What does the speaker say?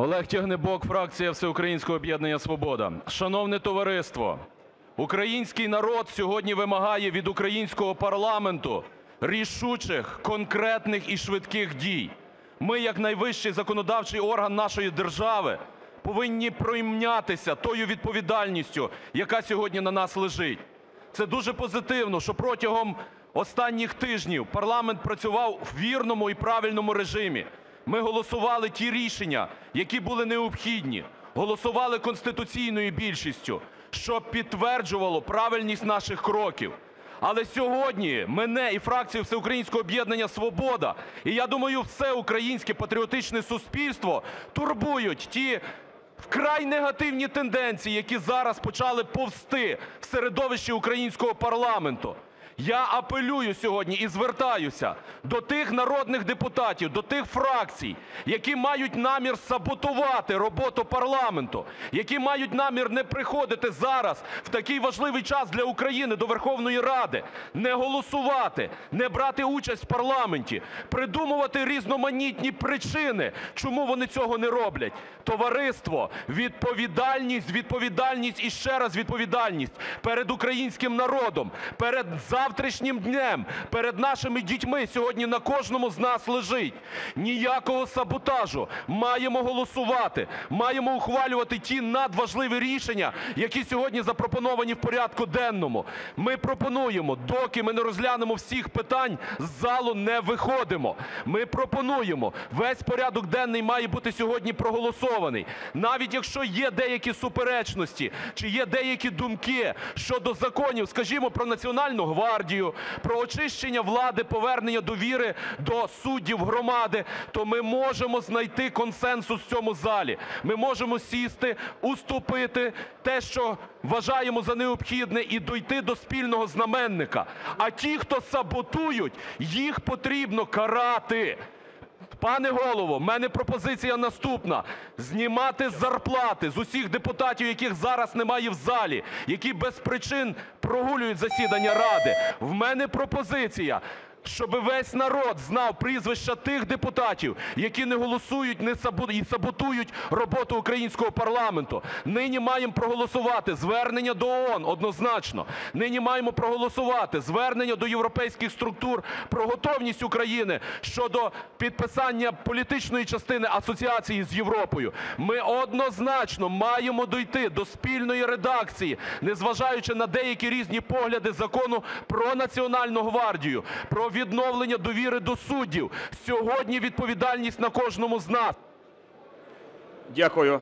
Олег Тягнибок, фракція Всеукраїнського об'єднання "Свобода". Шановне товариство, український народ сьогодні вимагає від українського парламенту рішучих, конкретних і швидких дій. Ми як найвищий законодавчий орган нашої держави повинні пройнятися тою відповідальністю, яка сьогодні на нас лежить. Це дуже позитивно, що протягом останніх тижнів парламент працював в вірному і правильному режимі. Ми голосували ті рішення, які були необхідні, голосували конституційною більшістю, що підтверджувало правильність наших кроків. Але сьогодні мене і фракцію Всеукраїнського об'єднання "Свобода", і, я думаю, все українське патріотичне суспільство турбують ті вкрай негативні тенденції, які зараз почали повзти в середовищі українського парламенту. Я апелюю сьогодні і звертаюся до тих народних депутатів, до тих фракцій, які мають намір саботувати роботу парламенту, які мають намір не приходити зараз в такий важливий час для України до Верховної Ради, не голосувати, не брати участь в парламенті, придумувати різноманітні причини, чому вони цього не роблять. Товариство, відповідальність, відповідальність і ще раз відповідальність перед українським народом, перед завтрашнім днем, перед нашими дітьми сьогодні на кожному з нас лежить. Ніякого саботажу. Маємо голосувати, маємо ухвалювати ті надважливі рішення, які сьогодні запропоновані в порядку денному. Ми пропонуємо, доки ми не розглянемо всіх питань, з залу не виходимо. Ми пропонуємо, весь порядок денний має бути сьогодні проголосований. Навіть якщо є деякі суперечності чи є деякі думки щодо законів, скажімо, про Національну гвардію, про очищення влади, повернення довіри до суддів громади, то ми можемо знайти консенсус в цьому залі. Ми можемо сісти, уступити те, що вважаємо за необхідне, і дійти до спільного знаменника. А ті, хто саботують, їх потрібно карати. Пане Голово, в мене пропозиція наступна: знімати зарплати з усіх депутатів, яких зараз немає в залі, які без причин прогулюють засідання Ради. В мене пропозиція, щоби весь народ знав прізвища тих депутатів, які не голосують і саботують роботу українського парламенту. Нині маємо проголосувати звернення до ООН однозначно. Нині маємо проголосувати звернення до європейських структур про готовність України щодо підписання політичної частини асоціації з Європою. Ми однозначно маємо дійти до спільної редакції, незважаючи на деякі різні погляди Закону про Національну гвардію, відновлення довіри до суддів. Сьогодні відповідальність на кожному з нас. Дякую.